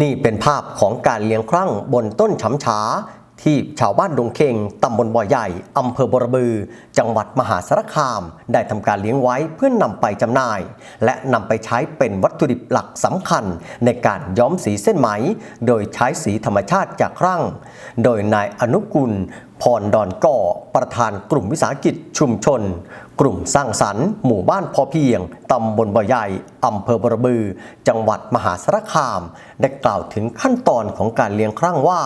นี่เป็นภาพของการเลี้ยงครั่งบนต้นฉำฉา ที่ชาวบ้านดงเคงตำบลบ่อใหญ่อำเภอบรบือ จังหวัดมหาสารคาม ได้ทำการเลี้ยงไว้เพื่อนำไปจำหน่าย และนำไปใช้เป็นวัตถุดิบหลักสำคัญในการย้อมสีเส้นไหม โดยใช้สีธรรมชาติจากครั่ง โดยนายอนุกุล พรดอนก่อประธานกลุ่มวิสาหกิจชุมชน กลุ่มสร้างสรรค์หมู่บ้านพอเพียง ตำบลบ่อใหญ่อำเภอบรบือ จังหวัดมหาสารคาม ได้กล่าวถึงขั้นตอนของการเลี้ยงครั่งว่า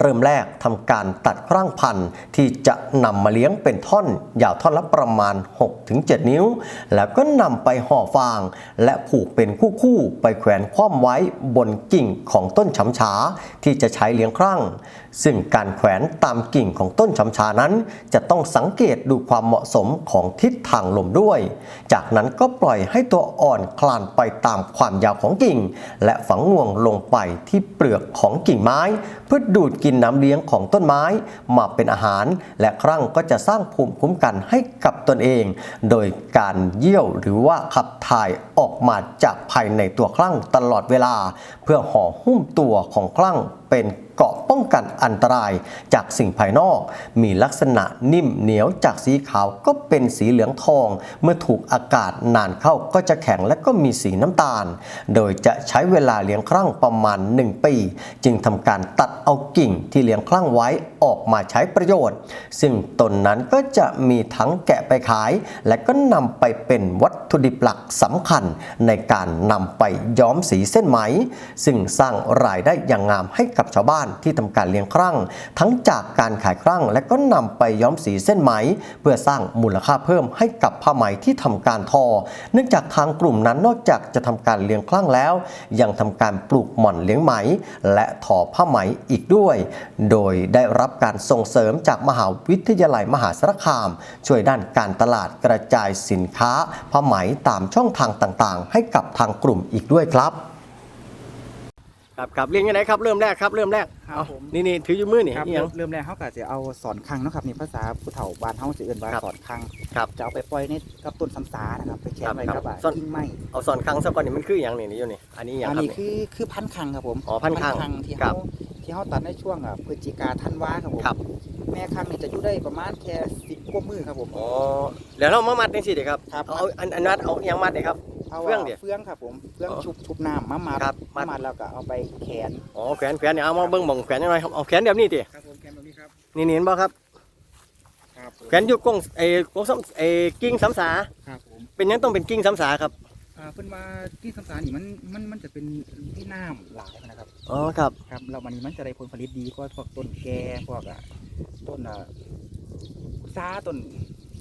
เริ่มแรกทำการตัดครั่งพันธุ์ที่จะนำมาเลี้ยงเป็นท่อน ยาวท่อนละประมาณ 6-7 นิ้ว แล้วก็นำไปห่อฟาง และผูกเป็นคู่ๆไปแขวนคว่ำไว้บนกิ่งของต้นฉำฉาที่จะใช้เลี้ยงครั่ง ซึ่งการแขวนตามกิ่งของต้นฉำชานั้น จะต้องสังเกตดูความเหมาะสมของทิศทางลมด้วย จากนั้นก็ปล่อยให้ตัวอ่อนคลานไปตามความยาวของกิ่ง และฝังงวงลงไปที่เปลือกของกิ่งไม้ เพื่อดูดกินน้ำเลี้ยงของต้นไม้ มาเป็นอาหาร และครั้งก็จะสร้างภูมิคุ้มกันให้กับตนเอง โดยการเยี่ยวหรือว่าขับถ่ายออกมาจากภายในตัวคลั่งตลอดเวลา เพื่อห่อหุ้มตัวของคลั่ง เป็นเกราะป้องกันอันตรายจากสิ่งภายนอก มีลักษณะนิ่มเหนียวจากสีขาวก็เป็นสีเหลืองทอง เมื่อถูกอากาศนานเข้าก็จะแข็งและก็มีสีน้ำตาล โดยจะใช้เวลาเลี้ยงครั่งประมาณ 1 ปี จึงทำการตัดเอากิ่งที่เลี้ยงครั่งไว้ออกมาใช้ประโยชน์ ซึ่งตนนั้นก็จะมีทั้งแกะไปขาย และก็นำไปเป็นวัตถุดิบหลักสำคัญ ในการนำไปย้อมสีเส้นไหม ซึ่งสร้างรายได้อย่างงามให้กับชาวบ้านที่ทำการเลี้ยงครั่ง ทั้งจากการขายครั่ง และก็นำไปย้อมสีเส้นไหม เพื่อสร้างมูลค่าเพิ่มให้กับผ้าไหมที่ทำการทอ เนื่องจากทางกลุ่มนั้นนอกจากจะทำการเลี้ยงครั่งแล้ว ยังทำการปลูกหม่อนเลี้ยงไหม และทอผ้าไหมอีกด้วย โดยได้รับการส่งเสริมจากมหาวิทยาลัยมหาสารคาม ช่วยด้านการตลาดกระจายสินค้าผ้าไหมตามช่องทางต่างๆ ให้กับทางกลุ่มอีกด้วยครับ ครับครับเรียนยังไงครับเริ่มแรกครับเริ่มแรกครับเอาผม นี่นี่ถืออยู่มือนี่ครับนี่ยัง เริ่มแรกเขาก็จะเอาสอนคังเนาะครับนี่ภาษาผู้เฒ่าบ้านเฮาสิเอิ้นว่าครับสอนคังครับจะเอาไปปล่อยในกับต้นสำสานะครับไปแขวนไว้ครับกับอะซ่อน กิ่งไม้เอาสอนครั้งสักก่อนนี่มันคืออย่างนี่นี่อยู่นี่อันนี้อย่างอันครับนี้นี่ คือคือพันธุ์คังครับผมอ๋อพันธุ์คังที่ครัเฮาบที่เฮาตัดในช่วงอะพฤศจิกาธันวาครับผมครับ แม่คังนี่จะอยู่ได้ประมาณแค่10กว่ามือครับผม อ๋อแล้วเรามามัดจังซี่เด้ครับครับ เอาอันอันนัดเอาอยังมัดเด้ครับ เอาเฟื่องเดี๋ยวเฟืองครับผมเฟืองอ๋อชุบชุบน้ำมามาครับมามัดมาแล้วก็เอาไปแขวนอ๋อแขวนแขวนเนี่ยเอามาเบิ่งบ่งแขวนยังไงครับเอาแขวนแบบนี้ติครับผมแขวนแบบนี้ครับนี่นี่เห็นบ่ครับครับผมแขวนอยู่กงไอ้กงซ้ำไอ้กิ่งสำสาครับผมเป็นหยังต้องเป็นกิ่งสำสาครับอ่าเพิ่นว่าที่สำสานี่มันมันมันจะเป็นที่น้ำหลายนะครับ อ๋อครับครับเรามันนี้มันจะได้ผลผลิตดีกว่าพวกต้นแก่พวกอะต้นอะซาต้น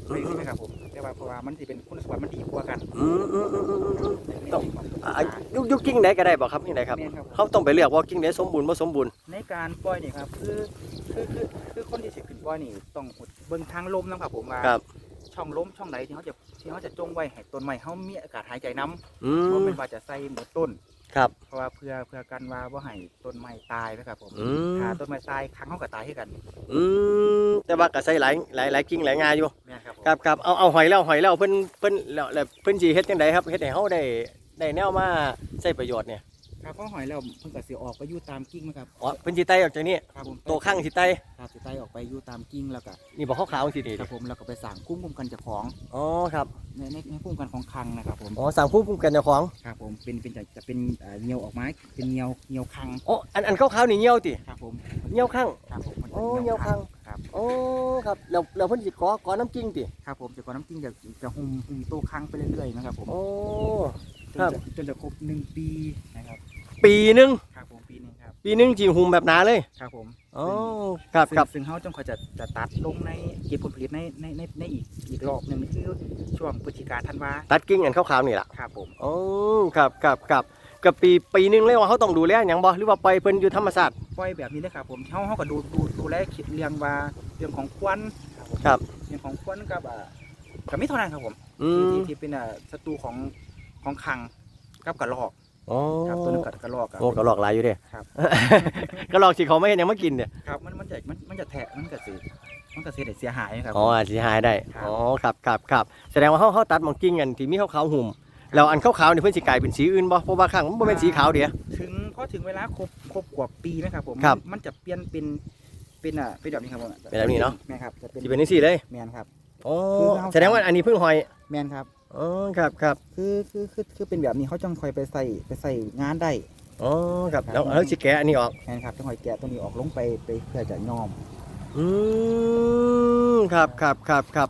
อะไรนี่ไหมครับผมแต่ว่าเพราะว่ามันจะเป็นคุณสมบัติมันดีกว่ากันอืมอืมอืมอืมอืม ต้องในอะยุกยุกกิ่งไหนก็ได้บ่ครับกิ่งไหนครับแม่นครับเขาต้องไปเลือกว่ากิ่งไหนสมบูรณ์บ่สมบูรณ์ ในการปล่อยนี่ครับคือคือคือคือคนที่สิขึ้นปล่อยนี่ต้องเบิ่งทางลมนะครับผมว่าครับ ช่องลมช่องไหนที่เขาจะที่เขาจะจงไว้ให้ต้นไม้เขามีอากาศหายใจน้อืำเพมราะเป็นว่าจะใส่หมดต้น ครับ เพราะว่าเพื่อเพื่อกันว่าบ่ให้ต้นไม้ตายนะครับผมอืม ถ้าต้นไม้ตายครั้งเขาก็ตายให้กันอืมแต่ว่าก็ใส่หลายหลายหลายกิ่งหลายงาอยู่แม่นครับผมครับครับเอาเอาหอยแล้วหอยแล้วเพิ่นเพิ่นแล้วแล้วเพิ่นสิเฮ็ดจังไดครับเฮ็ดให้เฮาได้ได้แนวมาใช้ประโยชน์เนี่ย ครับเพราะหอยแล้วเพิ่งก็สิออกไปอยู่ตามกิ่งนะครับ อ๋อเพิ่นสิไต่ออกจากนี้ครับผมตัวข้างสิไต่ครับสิไตออกไปอยู่ตามกิ่งแล้วก็นี่บ่ขาวๆสินี่ครับผมแล้วก็ไปสั่งคุ้มคุมกันเจ้าของอ๋อครับในในในคุ้มกันของคลังนะครับผมอ๋อสั่งผู้คุมกันเจ้าของครับผมเป็นเป็นจะจะเป็นเอ่อเงียวออกมาเป็นเงียวเงียวคลังอ๋ออันอันขาวๆนี่เหี่ยวติครับผมเหี่ยวข้าง ครับผมมันจะโอ้เงียวคลัง ครับโอ้ครับแล้วแล้วเพิ่นสิก่อก่อน้ำกิ่งติครับผมจะก่อนน้ำกิ่งจะจะหุ่มหุ่มตัวคลังไปเรื่อยๆนะครับผม โอ้ จนครับจะจนจะครบหนึ่งปีนะครับ ปีหนึงครับผมปีหนึงครับปีหนึงสิหุมแบบหนาเลยครับผมอ๋อครับซึ่งครับซึ่งเขาจงเขาจะจะตัดลงในเก็บผลผลิตในในในในอีกอีกรอบหนึ่งนี่คือช่วงพฤศจิกาธันวาตัดกิ่งอันขาวๆนี่ล่ะครับผมโอ้ครับครับครับกับปีปีหนึงเลยว่าเขาต้องดูแลหยังบ่หรือว่าปล่อยเพิ่นอยู่ธรรมชาติปล่อยแบบนี้เลยครับผมเขาเขาก็ดูดูดูแลคิดเรียงว่าเรื่องของควันครับผมครับ เรื่องของควันกับอ่ากับไม่เท่านั้นครับผมอืที่มที่ที่เป็นอ่าศัตรูของของคังกับกระรอก อ๋อครับตัวนึงกับกระรอกครับ โอ้กระหลอกหลายอยู่เด้ครับ กระหลอกสิเขาไม่เห็นหยังมากินเนี่ยครับมันมันจะมันมันจะแทะมันก็สิมันก็สิได้เสียหายครับ อ๋ออาจสิหายได้ครับอ๋อครับครับครับแสดงว่าเขาเขาตัดหมองกิ่งกันที่มีขาวๆหุ่มแล้วอันขาวๆนี่เพิ่นสิกลายเป็นสีอื่นบ่เพราะว่าข้างมันบ่เป็นสีขาวเดียวถึงพอถึงเวลาครบครบกว่าปีนะครับผมครับมันจะเปลี่ยนเป็นเป็นอะเป็นแบบนี้ครับผมเป็นแบบนี้เนาะแมนครับจะเป็นสิเป็นจังซี่เลยแมนครับอ๋อคือเราแสดงว่าอันนี้เพิ่งหอยแมนครับ อ๋อครับครับคือคือคือคือเป็นแบบนี้เขาจังคอยไปใส่ไปใส่งานได้ อ๋อครับแล้วแล้วสิแกะอันนี้ออก แมนครับจังคอยแกะตัวนี้ออกลงไปไปเพื่อจะย้อม อืมครับครับครับครับ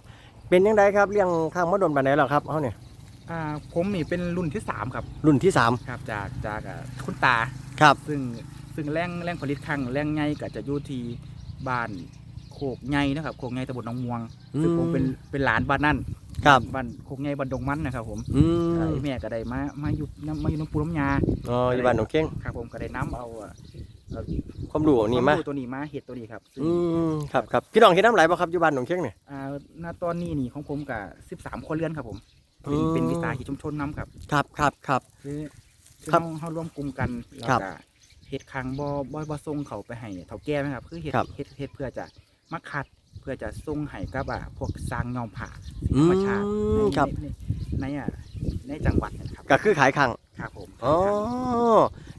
เป็นยังไงครับเลี้ยงข้างมะดนปานใดแล้วครับเฮาเนี่ยอ่าผมนี่เป็นรุ่นที่สามครับรุ่นที่สามครับจากจากอ่าคุณตา ครับ ซึ่งซึ่งแรงแรงผลิตครั้งแรงไงก็จะอยู่ที่บ้านโคกไงนะครับโคกไงตำบลหนองม่วงซึ่งผมเป็นเป็นหลานบ้านนั่น ครับบ้านโคกไงบ้านดงมันนะครับ ผมอืมไอ้แม่ก็ได้มามาอยู่น้ำมาอยู่น้ำปูน้ำยาอ๋ออยู่บ้านหนองเข่งครับ ผมก็ได้น้ำเอาอะเอาความรู้นี่มาควรู้ตัวนี้มาเห็ดตัวนี้ครับซึ่งอืมครับครับพี่น้องเฮ็ดน้ำไหลบ่ครับอยู่บ้านหนองเข่งเนี่ย อ่าณตอนนี้นี่ของผมกับสิบสามคนเรือนครับ ผมอืเป็นมเป็นวิสาหกิจชุมชนน้ำครับครับครับครับ คือคือครับเฮาเฮาร่วมกลุ่มกันแล้วครับก็เฮ็ดครั้งบ่บ่บ่ส่งเขาไปให้เฒ่าแก่นะครับ คือเฮ็ดครับเฮ็ดเฮ็ดเพื่อจะมาคัด เพื่อจะส่งให้กับอะพวกสร้างยอมผ้าอืธรมรมชาติในครับในในในอะในจังหวัดนะครับก็คือขายข้างครับผมอ๋อ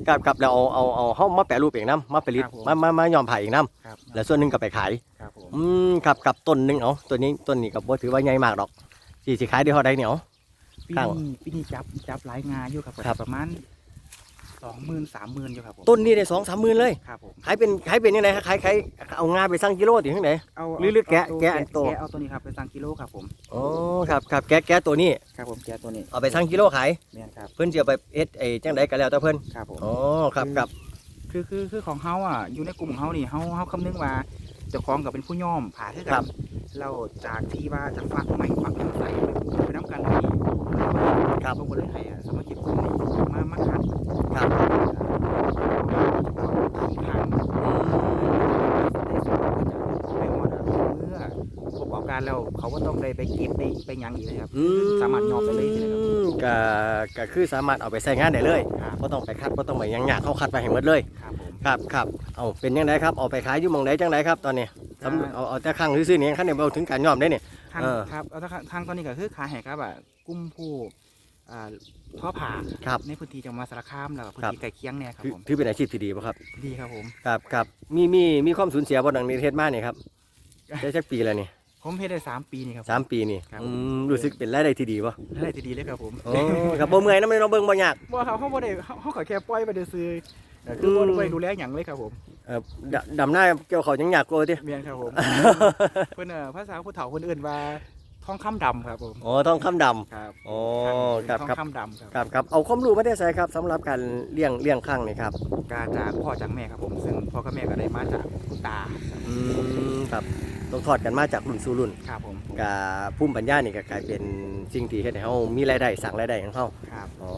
ครับครับแล้วเอาเอาเอาเฮามาแปรรูปเองนํมาผลิตครับผมมามามายอมผ่าเองนํครับแล้วส่วนหนึงก็ไปขาย ครับผมอืมครับครับต้นหนึงเอาตัวนี้ต้นนี้ก็บ่ถือว่าใหญ่มากดอกสิสิขายได้เท่าใดเนี่ยเอา ปีครับนี้ปีนี้จับจับหลายงานอยู่ครับครับ ประมาณ สองหมื่นสามหมื่นอยู่ครับผมต้นนี้ได้2 3หมื่นเลยครับผมขายเป็นขายเป็นยังไงครับขายขายเอางาไปสั่งกิโลติข้างไหน เอาหรือหรือแกะเาแกะอันโต แกะเอาตัวนี้ครับไปสั่งกิโลครับผมอ๋อครับครับแกะแกะตัวนี้ครับผมแกะตัวนี้เอาไปสั่งกิโลขายเนี่ยครับเพิ่นสิเอาไปเฮ็ดไอ้จังไดก็แล้วแต่เพิ่นครับผมอ๋อครับครับคือคือคือของเฮาอะอยู่ในกลุ่มของเฮานี่เฮาเฮาคำนึงว่าเจ้าของกับเป็นผู้ย่อมผ่าคือครักับนเราจากที่ว่าจะฝักใหม่ฝักน้ำใสไปน้ำกันนี่ครับลงมาเลยให้อะสมาชิกกลุ่มนี่มามาคัด ครับ อีกครั้งไปหมดอะเมื่อประกอบการแล้วเขาก็ต้อง ได้ไปเก็บไปไปหยังอีกเลยครับ อืมสามารถยอมไปเลยใช่ไหมครับก็ก็คือสามารถเอาไปใช้งานได้เลยครับ บ่ต้องไปคัดบ่ต้องไปหยังยากเขาคัดไปให้หมดเลย ครับผม ครับครับเอาเป็นยังไงครับเอาไปขายอยู่หมองใดจังไดครับตอนนี้สำอ่า เอาเอาแต่ข้างซื่อๆนี่คันเดียวเอาถึงการยอมได้นี่ทางเออครับเอาทางทางตอนนี้ก็คือขายให้ครับอะกลุ่มผู้อ่าท่อผ่าครับในพื้นที่จังหวัดสารคามแล้วก็พื้นครับ ที่ใกล้เคียงเนี่ยครับถือผมถือเป็นอาชีพที่ดีป่ะครับดีครับผม ครับครับมีมีมีความสูญเสียบ่ดังนี้เฮ็ดมานี่ครับได้จักปีแล้วนี่ ผมเฮ็ดได้สามปีนี่ครับ สามปีนี่ครับอืมรู้สึกเป็นรายได้ที่ดีป่ะได้ที่ดีเลยครับผมโอ้ครับบ่เมื่อยนำเลยเนาะเบิ่งบ่ยากบ่ครับเขาบ่ได้เขาเขาก็แค่ปล่อยไปซื้อๆแต่คือบ่อืมได้ดูแลหยังเลยครับผมเอ่อดดำหน้าเกี่ยวเขายังยากกว่าติเมียนครับผม เพิ่นเอ่อภาษาผู้เฒ่าคนอื่นว่าทองคำดำครับผมอ๋อทองคำดำ ครับอ๋อครับทองครับ คำดำครับครับครับเอาความรู้มาได้ใส่ครับสำหรับการเลี้ยงเลี้ยงข้างนี่ครับกาจากพ่อจากแม่ครับผม ซึ่งพ่อกับแม่ก็ได้มาจากคุณตา อืมครับ ต้องทอดกันมาจากรุ่นสู่รุ่นครับผมกับภูมิปัญญานี่ก็กลายเป็นสิ่งที่เฮ็ดให้เฮามีรายได้สั่งรายได้ของเฮาครับอ๋อ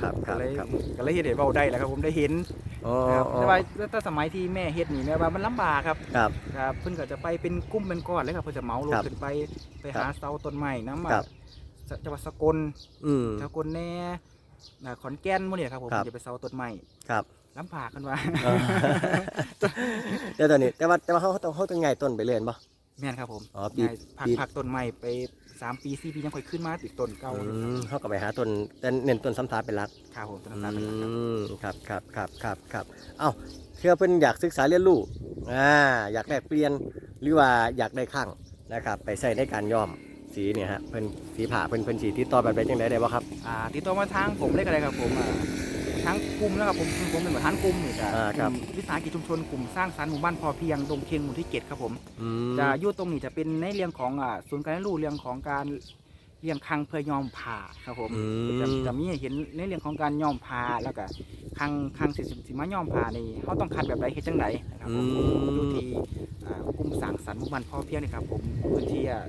ครับคก็รับเลยครับก็เลยเฮ็ดให้เว้าได้แหล้วครับผมได้เห็นอ๋อครับอ๋อแต่ว่าแต่สมัยที่แม่เฮ็ดนี่แม่ว่ามันลำบากครับครับ ครับเพิ่นก็จะไปเป็นกลุ่มเป็นก้อนเลยครับเพิ่นจะเหมาลงครับขึ้นไปไปครับหาเสาต้นไม้น้ำครับ จังหวัดสกลอืม สกลแน่น่ะขอนแก่นหมื้อนี้ครับผมครับ จะไปเสาต้นไม้ครับ ลำบากกันว่าเออเดี๋ยวตอนนี้แต่ว่าแต่ว่าเฮาต้องเฮาต้องง่ายต้นไปเรื่อยบ่ แม่นครับผมอ๋อปีง่ายผักปี ผักต้นไม้ไปสามปีสี่ปียังค่อยขึ้นมาติดต้นเก่าอืมเฮาก็ไปหาต้นแต่เน้นต้นซ้ำซากเป็นหลัก ครับผมต้นอืน้ำตาลเป็นหลักครับมครับครับครับครับครับเอ้าเพื่อเพิ่นอยากศึกษาเรียนรู้อ่าอยากแลกเปลี่ยนหรือว่าอยากได้ข้างนะครับ ไปใช้ในการย้อมสีเนี่ยฮะเพิ่นสีผ่าเพิ่นเพิ่นสีติดต่อแบบใดจังไดได้บ่ครับอ่าติดต่อมาทางผมเลยก็ได้ครับผมอ่า ทางกลุ่มนะครับผมผมเป็นประธานกลุ่มนี่จ้ะอ่าครับ กลุ่มวิสาหกิจชุมชนกลุ่มสร้างสรรค์หมู่บ้านพอเพียงดงเคียงหมู่ที่เจ็ดครับผม อืม จะอยู่ตรงนี้จะเป็นในเรื่องของอ่าศูนย์การเรียนรู้เรื่องของการเลี้ยงคังเพื่อยอมผ่าครับผมอืจะมจะมีให้เห็นในเรื่องของการยอมผ่าแล้วก็คังคังสิสิสิมายอมผ่านี่เขาต้องคัดแบบใดเฮ็ดจังไดนะครับผมอืมอยู่ที่อ่ากลุ่มสร้างสรรค์หมู่บ้านพอเพียงนี่ครับผมพื้นที่อะ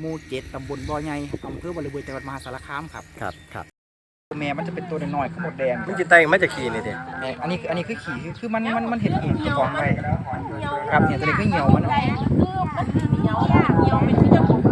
หมู่เจ็ดตำบลบ่อใหญ่อำเภอบริบูรณ์จังหวัดมหาสารคามครับ ครับครับ แม่มันจะเป็นตัวน้อยๆข้าวหมดแดงมันสิแต่งมาจากขี้นี่เด้แม่อันนี้คืออันนี้คือขี่คือคือมันมันมันเห็ดเห็ดเจ้าของไว้ครับเนี่ยตัวนี้คือเหี่ยวมันแต่คือมันเหนียวยากเหนียวเป็น